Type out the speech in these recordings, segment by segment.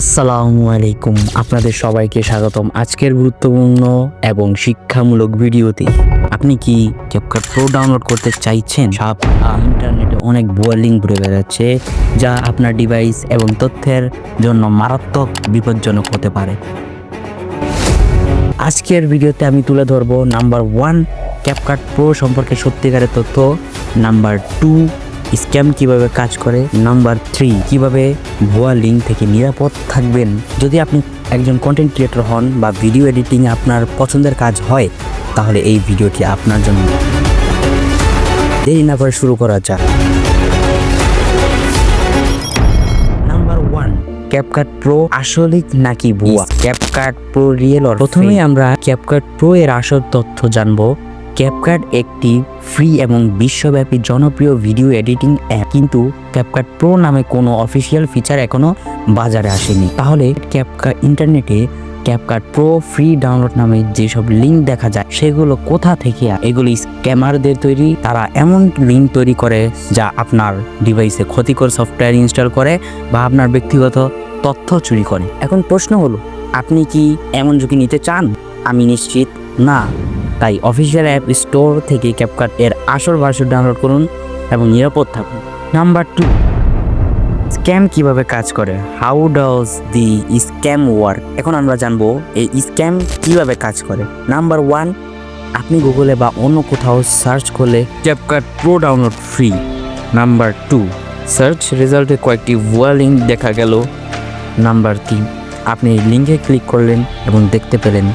আসসালামু আলাইকুম। আপনাদের সবাইকে স্বাগতম আজকের গুরুত্বপূর্ণ এবং শিক্ষামূলক ভিডিওতে। আপনি কি ক্যাপকাট প্রো ডাউনলোড করতে চাইছেন? সব ইন্টারনেটে অনেক লিঙ্ক ঘুরে বেড়াচ্ছে, যা আপনার ডিভাইস এবং তথ্যের জন্য মারাত্মক বিপজ্জনক হতে পারে। আজকের ভিডিওতে আমি তুলে ধরবো নাম্বার ওয়ান ক্যাপকাট প্রো সম্পর্কে সত্যিকারের তথ্য নাম্বার টু স্ক্যাম কীভাবে কাজ করে? নাম্বার থ্রি কীভাবে ভুয়া লিঙ্ক থেকে নিরাপদ থাকবেন? যদি আপনি একজন কন্টেন্ট ক্রিয়েটর হন বা ভিডিও এডিটিং আপনার পছন্দের কাজ হয় তাহলে এই ভিডিওটি আপনার জন্য। দেরি না করে শুরু করা যাক। ক্যাপকাট প্রো আসলিক নাকি ভুয়া? ক্যাপকাট প্রো রিয়েল প্রথমেই আমরা ক্যাপকাট প্রো এর আসল তথ্য জানব। ক্যাপকাট একটি ফ্রি এবং বিশ্বব্যাপী জনপ্রিয় ভিডিও এডিটিং অ্যাপ কিন্তু ক্যাপকাট প্রো নামে কোনো অফিসিয়াল ফিচার এখনও বাজারে আসেনি। তাহলে ক্যাপকাট ইন্টারনেটে ক্যাপকাট প্রো ফ্রি ডাউনলোড নামে যেসব লিঙ্ক দেখা যায়, সেগুলো কোথা থেকে এগুলো স্ক্যামারদের তৈরি। তারা এমন লিঙ্ক তৈরি করে যা আপনার ডিভাইসে ক্ষতিকর সফটওয়্যার ইনস্টল করে বা আপনার ব্যক্তিগত তথ্য চুরি করে। এখন প্রশ্ন হলো, আপনি কি এমন ঝুঁকি নিতে চান? আমি নিশ্চিত না। তাই অফিসিয়াল অ্যাপ স্টোর থেকে ক্যাপকাট এর আসল ভার্সন ডাউনলোড করুন এবং নিরাপদ থাকুন। নাম্বার টু স্ক্যাম কীভাবে কাজ করে? How does the scam work এখন আমরা জানব এই স্ক্যাম কীভাবে কাজ করে। নাম্বার ওয়ান আপনি গুগলে বা অন্য কোথাও সার্চ করলে CapCut pro download free number two search রেজাল্টে কয়েকটি ভুয়া লিঙ্ক দেখা গেল। নাম্বার তিন আপনি লিঙ্কে ক্লিক করলেন এবং দেখতে পেলেন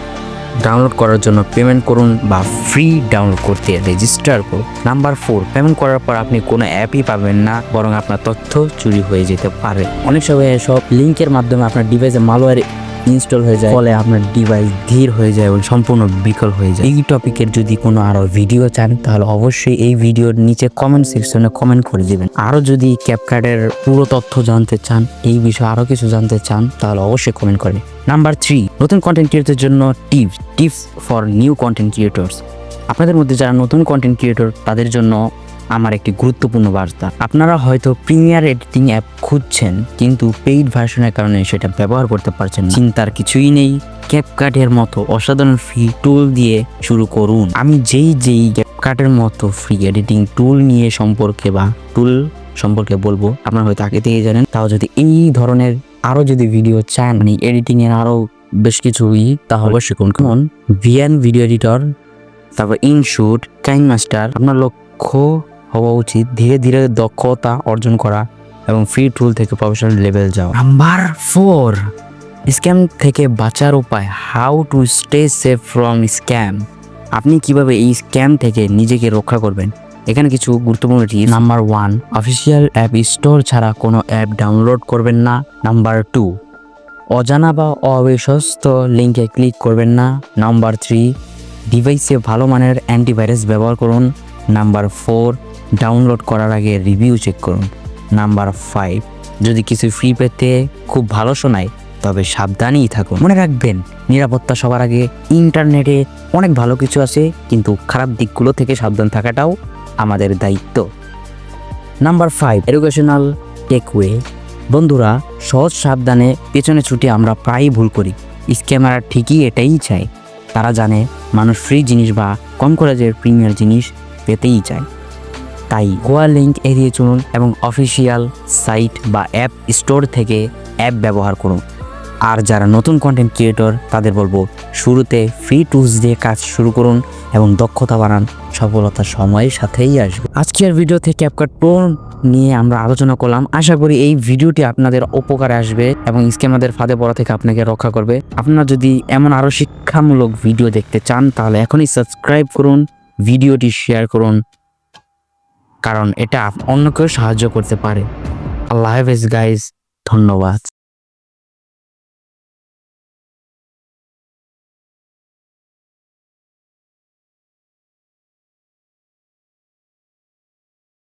ডাউনলোড করার জন্য পেমেন্ট করুন বা ফ্রি ডাউনলোড করতে রেজিস্টার করুন। নাম্বার ফোর পেমেন্ট করার পর আপনি কোনো অ্যাপই পাবেন না, বরং আপনার তথ্য চুরি হয়ে যেতে পারে। অনেক সময় এসব লিঙ্কের মাধ্যমে আপনার ডিভাইসে মালওয়্যার ইনস্টল হয়ে যায়। ফলে আপনার ডিভাইস ধীর হয়ে যায় এবং সম্পূর্ণ বিকল হয়ে যায়। এই টপিকের যদি কোনো আরও ভিডিও চান তাহলে অবশ্যই এই ভিডিওর নিচে কমেন্ট সেকশনে কমেন্ট করে দিবেন। আরও যদি ক্যাপকার্ডের পুরো তথ্য জানতে চান এই বিষয়ে আরও কিছু জানতে চান তাহলে অবশ্যই কমেন্ট করেন নাম্বার থ্রি নতুন কন্টেন্ট ক্রিয়েটরের জন্য tips tips for new content creators আপনাদের মধ্যে যারা নতুন কন্টেন্ট ক্রিয়েটর তাদের জন্য আমার একটি গুরুত্বপূর্ণ বার্তা। আপনারা হয়তো প্রিমিয়ার এডিটিং অ্যাপ খুঁজছেন, কিন্তু পেইড ভার্সনের কারণে সেটা ব্যবহার করতে পারছেন না। চিন্তার কিছুই নেই। ক্যাপকাটের মতো অসাধারণ ফ্রি টুল দিয়ে শুরু করুন। আমি যেই যেই ক্যাপকাটের মতো ফ্রি এডিটিং টুল নিয়ে সম্পর্কে বা টুল সম্পর্কে বলব, আপনারা হয়তো আগে থেকেই জানেন। তাও যদি এই ধরনের আরও যদি ভিডিও চান মানে এডিটিং এর আরও বেশ কিছু ই, তাহলে অবশ্যই কোন কেমন ভিএন ভিডিও এডিটর তারপর ইনশুট কাইন মাস্টার আপনার লক্ষ্য হওয়া উচিত। ধীরে ধীরে দক্ষতা অর্জন করা এবং ফ্রি টুল থেকে প্রফেশনাল লেভেল যাওয়া। নাম্বার ফোর স্ক্যাম থেকে বাঁচার উপায় how to stay safe from scam আপনি কীভাবে এই স্ক্যাম থেকে নিজেকে রক্ষা করবেন? এখানে কিছু গুরুত্বপূর্ণ tips number one official app store ছাড়া কোনো অ্যাপ ডাউনলোড করবেন না। নাম্বার টু অজানা বা অবিশ্বস্ত লিঙ্কে ক্লিক করবেন না। নাম্বার থ্রি ডিভাইসে ভালো মানের অ্যান্টিভাইরাস ব্যবহার করুন। নাম্বার ফোর, ডাউনলোড করার আগে রিভিউ চেক করুন। নাম্বার ফাইভ, যদি কিছু ফ্রি পেতে খুব ভালো শোনায়, তবে সাবধানেই থাকুন। মনে রাখবেন, নিরাপত্তা সবার আগে ইন্টারনেটে অনেক ভালো কিছু আছে, কিন্তু খারাপ দিকগুলো থেকে সাবধান থাকাটাও আমাদের দায়িত্ব। নাম্বার ফাইভ এডুকেশনাল টেকওয়ে বন্ধুরা, সহজ সাবধানে পেছনে ছুটে আমরা প্রায়ই ভুল করি। স্ক্যামাররা ঠিকই এটাই চায়। তারা জানে, মানুষ ফ্রি জিনিস বা কম খরচের প্রিমিয়ার জিনিস পেতেই চায়। তাই গোয়া লিঙ্ক এড়িয়ে চলুন এবং অফিসিয়াল সাইট বা অ্যাপ স্টোর থেকে অ্যাপ ব্যবহার করুন। আর যারা নতুন কন্টেন্ট ক্রিয়েটর তাদের বলব, শুরুতে ফ্রি টুলস দিয়ে কাজ শুরু করুন এবং দক্ষতা বাড়ান, সফলতা সময়ের সাথেই আসবে। আজকের ভিডিওতে ক্যাপকাট প্রো নিয়ে আমরা আলোচনা করলাম। আশা করি এই ভিডিওটি আপনাদের উপকারে আসবে এবং স্ক্যামারদের ফাঁদে পড়া থেকে আপনাকে রক্ষা করবে। আপনারা যদি এমন আরও শিক্ষামূলক ভিডিও দেখতে চান, তাহলে এখনই সাবস্ক্রাইব করুন। ভিডিওটি শেয়ার করুন কারণ এটা অন্যকেও সাহায্য করতে পারে। আল্লাহ হাফেজ গাইজ ধন্যবাদ।